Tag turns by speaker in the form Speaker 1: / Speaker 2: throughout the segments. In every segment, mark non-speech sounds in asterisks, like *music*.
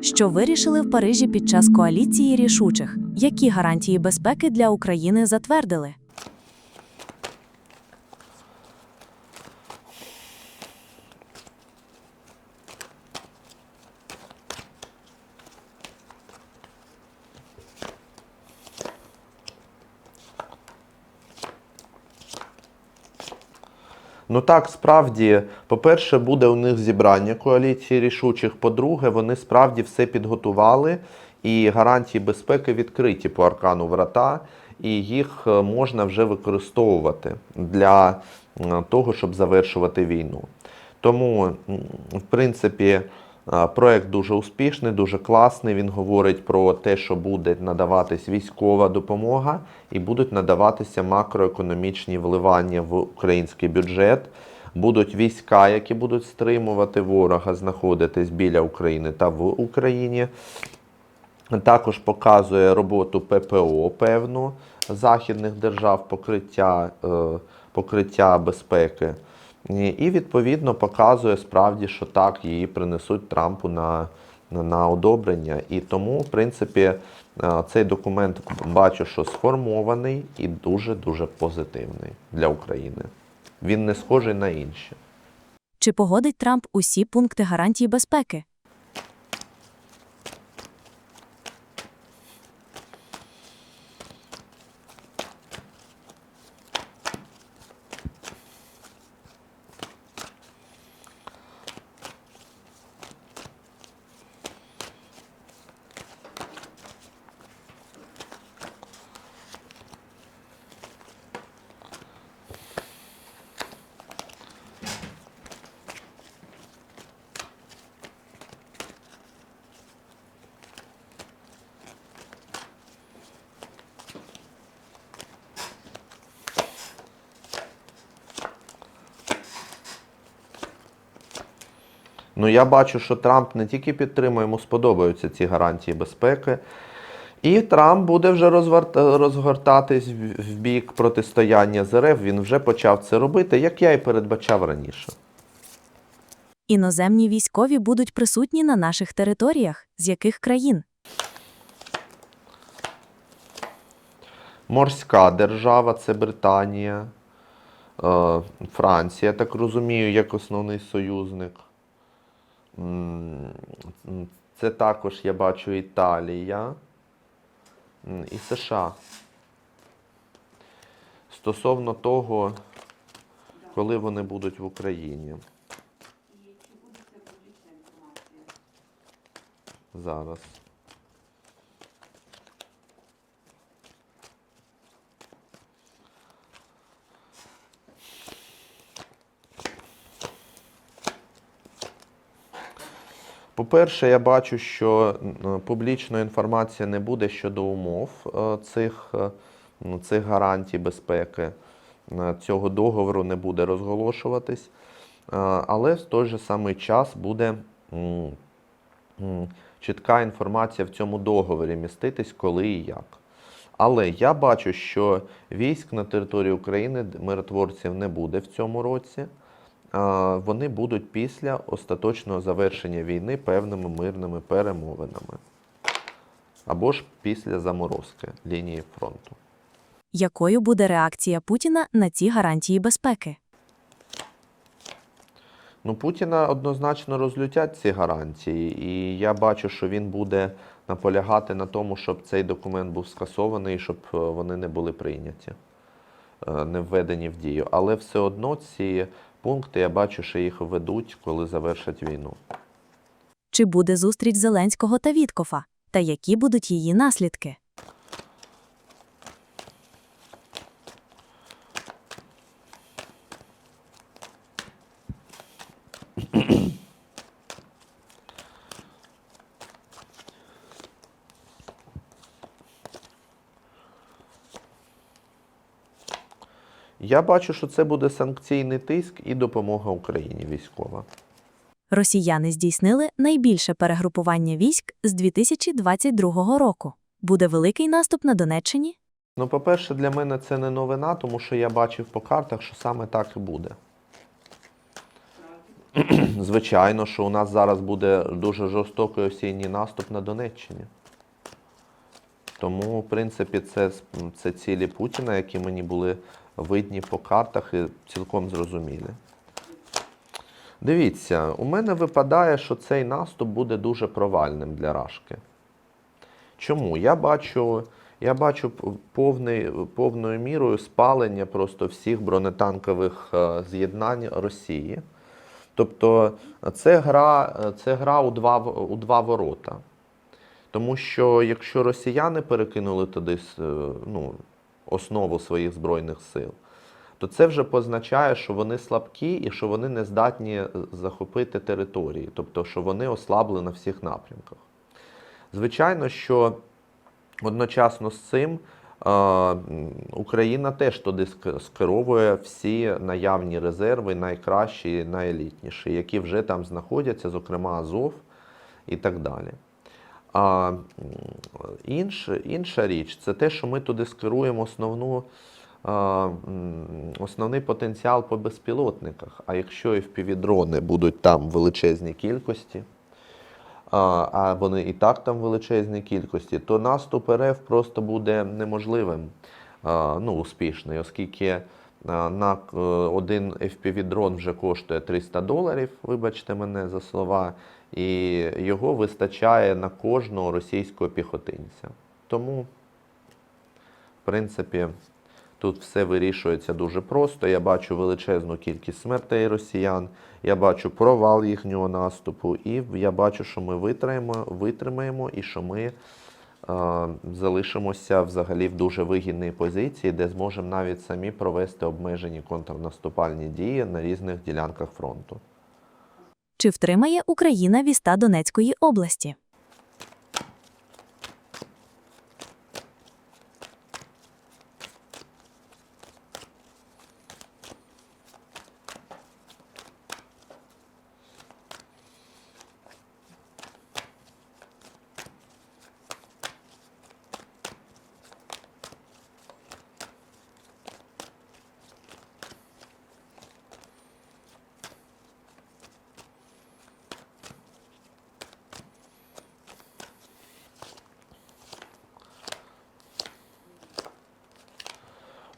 Speaker 1: Що вирішили в Парижі під час коаліції рішучих? Які гарантії безпеки для України затвердили?
Speaker 2: Ну так, справді, по-перше, буде у них зібрання коаліції рішучих. По-друге, вони справді все підготували, і гарантії безпеки відкриті по аркану врата, і їх е, можна вже використовувати для того, щоб завершувати війну. Тому, в принципі, проект дуже успішний, дуже класний. Він говорить про те, що буде надаватись військова допомога і будуть надаватися макроекономічні вливання в український бюджет. Будуть війська, які будуть стримувати ворога, знаходитись біля України та в Україні. Також показує роботу ППО певну західних держав, покриття, е, покриття безпеки. І, відповідно показує справді, що так, її принесуть Трампу на, на, на одобрення. І тому, в принципі, е, цей документ бачу, що сформований і дуже-дуже позитивний для України. Він не схожий на інші.
Speaker 1: Чи погодить Трамп усі пункти гарантії безпеки?
Speaker 2: Ну, я бачу, що Трамп не тільки підтримує, йому сподобаються ці гарантії безпеки. І Трамп буде вже розгортатись в бік протистояння з РФ. Він вже почав це робити, як я і передбачав раніше.
Speaker 1: Іноземні військові будуть присутні на наших територіях. З яких країн?
Speaker 2: Морська держава це Британія, е, Франція, так розумію, як основний союзник. Це також я бачу Італія і США. Стосовно того, коли вони будуть в Україні. Зараз. По-перше, я бачу, що публічної інформації не буде щодо умов е, цих, е, цих гарантій безпеки. Е, Цього договору не буде розголошуватись. Е, Але в той же самий час буде чітка інформація в цьому договорі міститись, коли і як. Але я бачу, що військ на території України миротворців не буде в цьому році. Вони будуть після остаточного завершення війни певними мирними перемовинами. Або ж після заморозки лінії фронту.
Speaker 1: Якою буде реакція Путіна на ці гарантії безпеки?
Speaker 2: Ну, Путіна однозначно розлютять ці гарантії, і я бачу, що він буде наполягати на тому, щоб цей документ був скасований, щоб е, вони не були прийняті, е, не введені в дію. Але все одно ці пункти я бачу, що їх введуть, коли завершать війну.
Speaker 1: Чи буде зустріч Зеленського та Віткофа? Та які будуть її наслідки?
Speaker 2: Я бачу, що це буде санкційний тиск і допомога Україні військова.
Speaker 1: Росіяни здійснили найбільше перегрупування військ з 2022 року. Буде великий наступ на Донеччині?
Speaker 2: Ну, по-перше, для мене це не новина, тому що я бачив по картах, що саме так і буде. *clears throat* звичайно, що у нас зараз буде дуже жорстокий осінній наступ на Донеччині. Тому, в принципі, це, це цілі Путіна, які мені були видні по картах і цілком зрозумілі. Дивіться, у мене випадає, що цей наступ буде дуже провальним для Рашки. Чому? Я бачу, я бачу повний, повною мірою спалення просто всіх бронетанкових е, з'єднань Росії. Тобто це гра, це гра у два, у два ворота. Тому що якщо росіяни перекинули туди е, ну, основу своїх збройних сил, то це вже позначає, що вони слабкі і що вони не здатні е, захопити території, тобто, що вони ослабли на всіх напрямках. Звичайно, що одночасно з цим е, Україна теж туди скеровує всі наявні резерви, найкращі, найелітніші, які вже там знаходяться, зокрема Азов і так далі. А інш, інша річ це те, що ми туди скеруємо основну, основний потенціал по безпілотниках. А якщо і впівдрони будуть там в величезній кількості, а, вони і так там в величезній кількості, то наступ РФ просто буде неможливим, ну, успішний, оскільки на е, один FPV-дрон вже коштує 300 доларів, вибачте мене за слова, і його вистачає на кожного російського піхотинця. Тому, в принципі, тут все вирішується дуже просто. Я бачу величезну кількість смертей росіян, я бачу провал їхнього наступу, і я бачу, що ми витримаємо, витримаємо і що ми е, залишимося взагалі в дуже вигідній позиції, де зможемо навіть самі провести обмежені контрнаступальні дії на різних ділянках фронту.
Speaker 1: Чи втримає Україна віста Донецької області?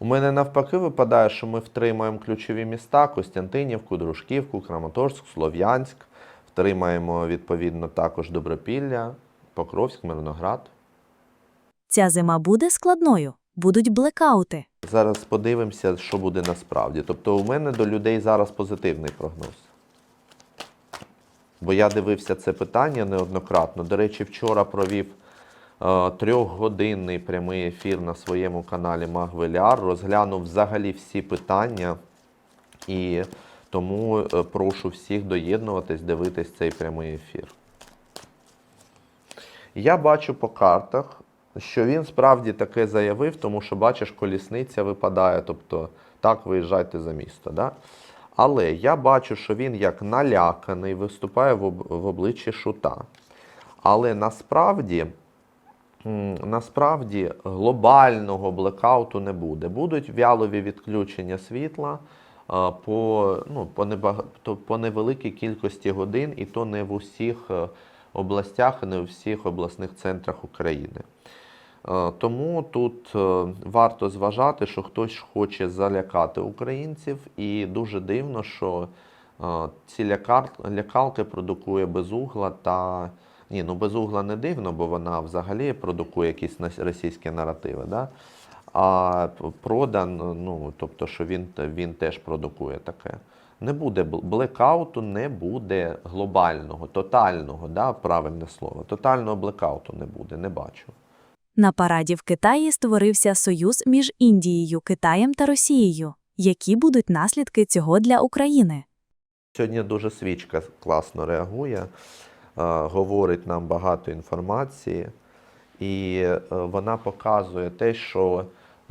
Speaker 2: У мене навпаки випадає, що ми втримаємо ключові міста Костянтинівку, Дружківку, Краматорськ, Слов'янськ. Втримаємо відповідно також Добропілля, Покровськ, Мирноград.
Speaker 1: Ця зима буде складною, будуть блекаути.
Speaker 2: Зараз подивимося, що буде насправді. Тобто, у мене до людей зараз позитивний прогноз. Бо я дивився це питання неоднократно. До речі, вчора провів трьохгодинний прямий ефір на своєму каналі Магвеляр, розглянув взагалі всі питання. І тому е, прошу всіх доєднуватись, дивитись цей прямий ефір. Я бачу по картах, що він справді таке заявив, тому що бачиш, колісниця випадає, тобто так виїжджайте за місто. Да? Але я бачу, що він як наляканий, виступає в, обличчі шута. Але насправді, насправді глобального блекауту не буде. Будуть вялові відключення світла по, ну, по, небага... по невеликій кількості годин, і то не в усіх е, областях, не в всіх обласних центрах України. Е, Тому тут е, варто зважати, що хтось хоче залякати українців, і дуже дивно, що е, ці лякалки продукує безугла та. Ні, ну безугла не дивно, бо вона взагалі продукує якісь російські наративи. Да? А продан, ну, тобто, що він, він теж продукує таке. Не буде блекауту, не буде глобального, тотального, да, правильне слово. Тотального блекауту не буде, не бачу.
Speaker 1: На параді в Китаї створився союз між Індією, Китаєм та Росією. Які будуть наслідки цього для України?
Speaker 2: Сьогодні дуже свічка класно реагує, говорить нам багато інформації, і е, вона показує те, що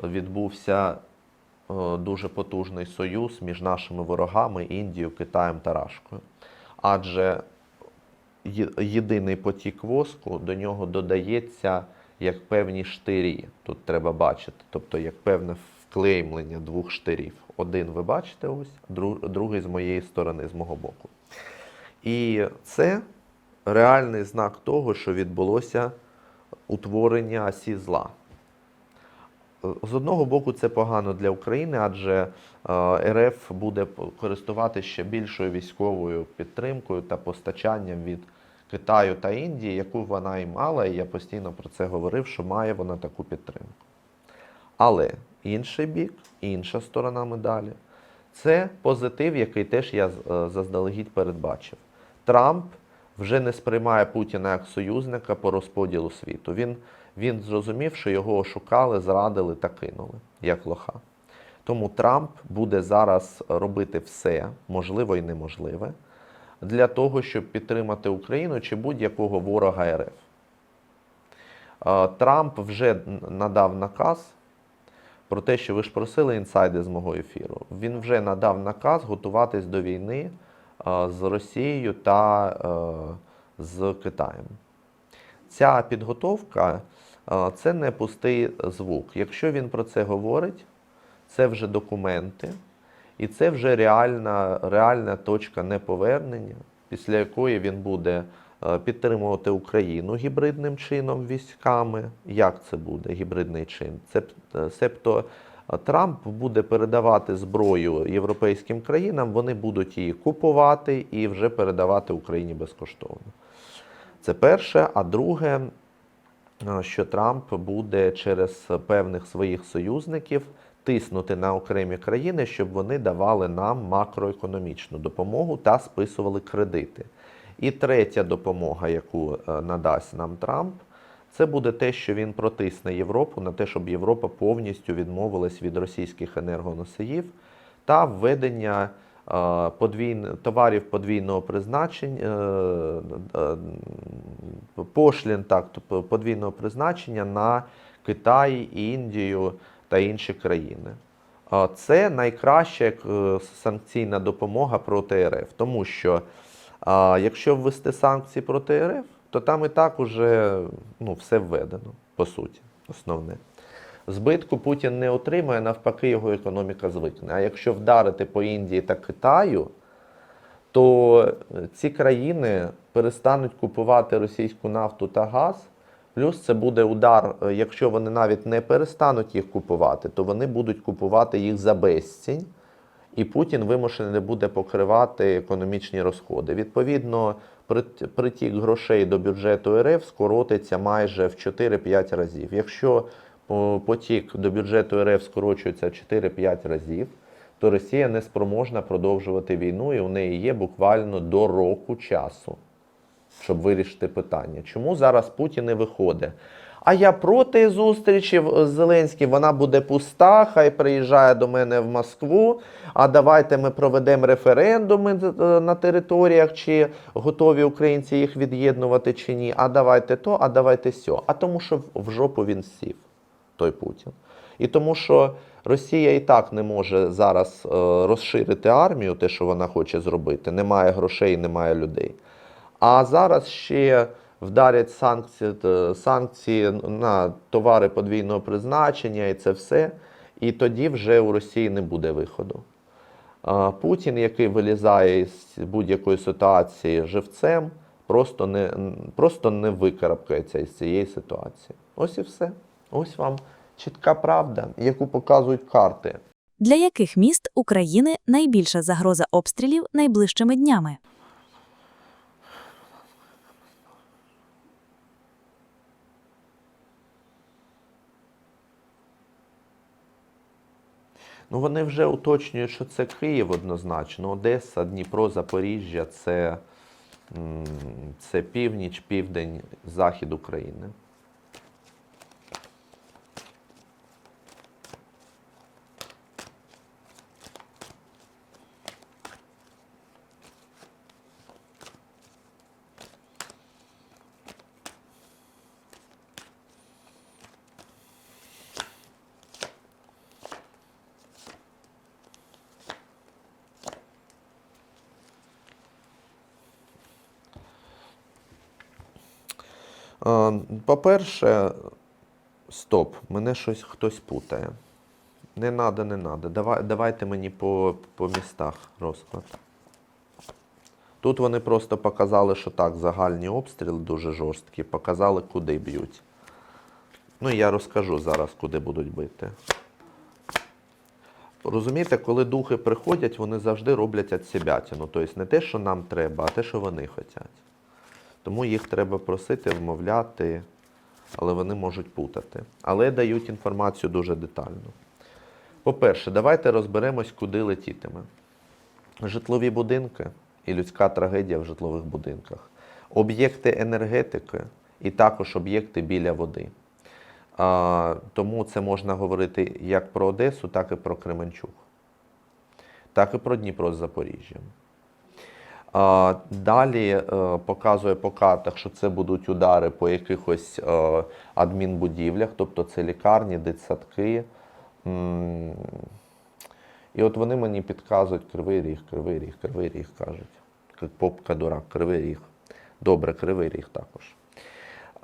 Speaker 2: відбувся е, дуже потужний союз між нашими ворогами Індією, Китаєм та Рашкою. Адже єдиний потік воску до нього додається як певні штирі. Тут треба бачити, тобто як певне вклеймлення двох штирів. Один ви бачите ось, другий з моєї сторони, з мого боку. І це реальний знак того, що відбулося утворення осі зла. З одного боку, це погано для України, адже е, РФ буде користуватися ще більшою військовою підтримкою та постачанням від Китаю та Індії, яку вона і мала, і я постійно про це говорив, що має вона таку підтримку. Але інший бік, інша сторона медалі це позитив, який теж я е, заздалегідь передбачив. Трамп вже не сприймає Путіна як союзника по розподілу світу. Він, він зрозумів, що його ошукали, зрадили та кинули, як лоха. Тому Трамп буде зараз робити все, можливо і неможливе, для того, щоб підтримати Україну чи будь-якого ворога РФ. Трамп вже надав наказ про те, що ви ж просили інсайди з мого ефіру. Він вже надав наказ готуватись до війни з Росією та е, з Китаєм. Ця підготовка е, це не пустий звук. Якщо він про це говорить, це вже документи, і це вже реальна, реальна точка неповернення, після якої він буде е, підтримувати Україну гібридним чином військами. Як це буде гібридний чин? Це е, себто е, Трамп буде передавати зброю європейським країнам, вони будуть її купувати і вже передавати Україні безкоштовно. Це перше. А друге, е, що Трамп буде через певних своїх союзників тиснути на окремі країни, щоб вони давали нам макроекономічну допомогу та списували кредити. І третя допомога, яку е, надасть нам Трамп, це буде те, що він протисне Європу на те, щоб Європа повністю відмовилась від російських енергоносіїв та введення подвійн, товарів подвійного призначення, е, е, пошлін так, подвійного призначення на Китай, Індію та інші країни. Це найкраща е, санкційна допомога проти РФ, тому що якщо ввести санкції проти РФ, то там і так уже ну, все введено, по суті, основне. Збитку Путін не отримає, навпаки, його економіка звикне. А якщо вдарити по Індії та Китаю, то ці країни перестануть купувати російську нафту та газ. Плюс це буде удар, якщо вони навіть не перестануть їх купувати, то вони будуть купувати їх за безцінь, і Путін вимушений буде покривати економічні розходи. Відповідно, притік грошей до бюджету РФ скоротиться майже в 4-5 разів. Якщо потік до бюджету РФ скорочується в 4-5 разів, то Росія не спроможна продовжувати війну, і у неї є буквально до року часу щоб вирішити питання. Чому зараз Путін не виходить? А я проти зустрічі з Зеленським, вона буде пуста, хай приїжджає до мене в Москву. А давайте ми проведемо референдуми е, на територіях, чи готові українці їх від'єднувати чи ні. А давайте то, а давайте сьо. А тому, що в- в жопу він сів, той Путін. І тому, що Росія і так не може зараз е, розширити армію, те, що вона хоче зробити. Немає грошей, немає людей. А зараз ще вдарять санкції, е, санкції на товари подвійного призначення і це все. І тоді вже у Росії не буде виходу. Путін, який вилізає з будь-якої ситуації живцем, просто не, просто не викарабкається із цієї ситуації. Ось і все. Ось вам чітка правда, яку показують карти.
Speaker 1: Для яких міст України найбільша загроза обстрілів найближчими днями?
Speaker 2: Ну, вони вже уточнюють, що це Київ однозначно. Одеса, Дніпро, Запоріжжя це, це північ, південь, захід України. По-перше, стоп, мене щось хтось путає. Не надо, не надо. Давай, давайте мені по, по містах розклад. Тут вони просто показали, що так, загальні обстріли дуже жорсткі, показали, куди б'ють. Ну, я розкажу зараз, куди будуть бити. Розумієте, коли духи приходять, вони завжди роблять від себятину. Тобто не те, що нам треба, а те, що вони хочуть. Тому їх треба просити, вмовляти, але вони можуть путати. Але дають інформацію дуже детально. По-перше, давайте розберемось, куди летітиме. Житлові будинки і людська трагедія в житлових будинках, об'єкти енергетики і також об'єкти біля води. А, тому це можна говорити як про Одесу, так і про Кременчук, так і про Дніпро з Запоріжжям. Далі е, показує по картах, що це будуть удари по якихось е, адмінбудівлях, тобто це лікарні, дитсадки. І от вони мені підказують кривий ріг, кривий ріг, кривий ріг кажуть. Попка дурак, кривий ріг. Добре, кривий ріг також.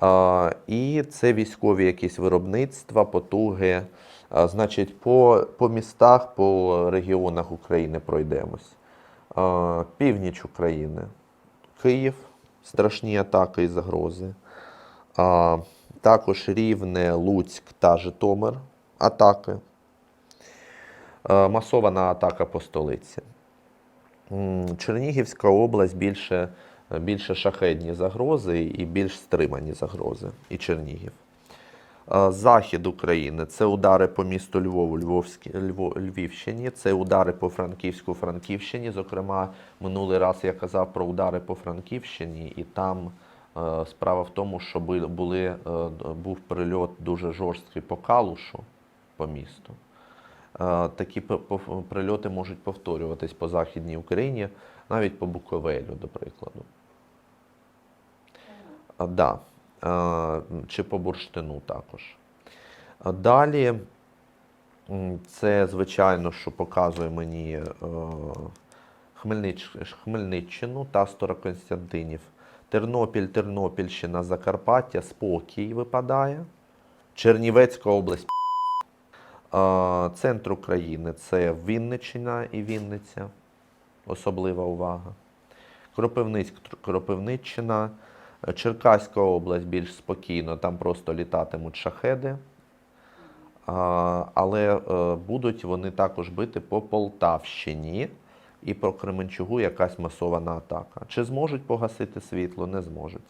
Speaker 2: А, і це військові якісь виробництва, потуги. А, значить, по, по містах, по регіонах України пройдемось. Північ України, Київ, страшні атаки і загрози. Також Рівне, Луцьк та Житомир атаки. Масована атака по столиці. Чернігівська область більше, більше шахедні загрози і більш стримані загрози. І Чернігів. Е, Захід України це удари по місту Львову, Львовські, Льво, Львівщині, це удари по Франківську, Франківщині. Зокрема, минулий раз я казав про удари по Франківщині, і там е, справа в тому, що були, е, був прильот дуже жорсткий по Калушу, по місту. Такі прильоти можуть повторюватись по Західній Україні, навіть по Буковелю, до прикладу. Да. Е, Чи по бурштину також. Далі, це, звичайно, що показує мені е, Хмельнич, Хмельниччину та Староконстантинів. Тернопіль, Тернопільщина, Закарпаття, спокій випадає. Чернівецька область. Е, Центр України це Вінниччина і Вінниця. Особлива увага. Кропивницьк, Кропивниччина. Черкаська область більш спокійно, там просто літатимуть шахеди. Але е, будуть вони також бити по Полтавщині і по Кременчугу якась масована атака. Чи зможуть погасити світло? Не зможуть.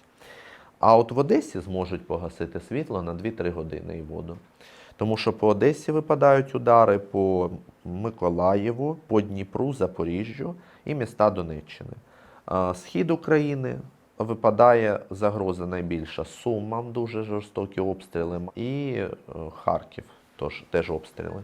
Speaker 2: А от в Одесі зможуть погасити світло на 2-3 години і воду. Тому що по Одесі випадають удари по Миколаєву, по Дніпру, Запоріжжю і міста Донеччини. Схід України випадає загроза найбільша Сумам, дуже жорстокі обстріли, і е, Харків, тож, теж обстріли.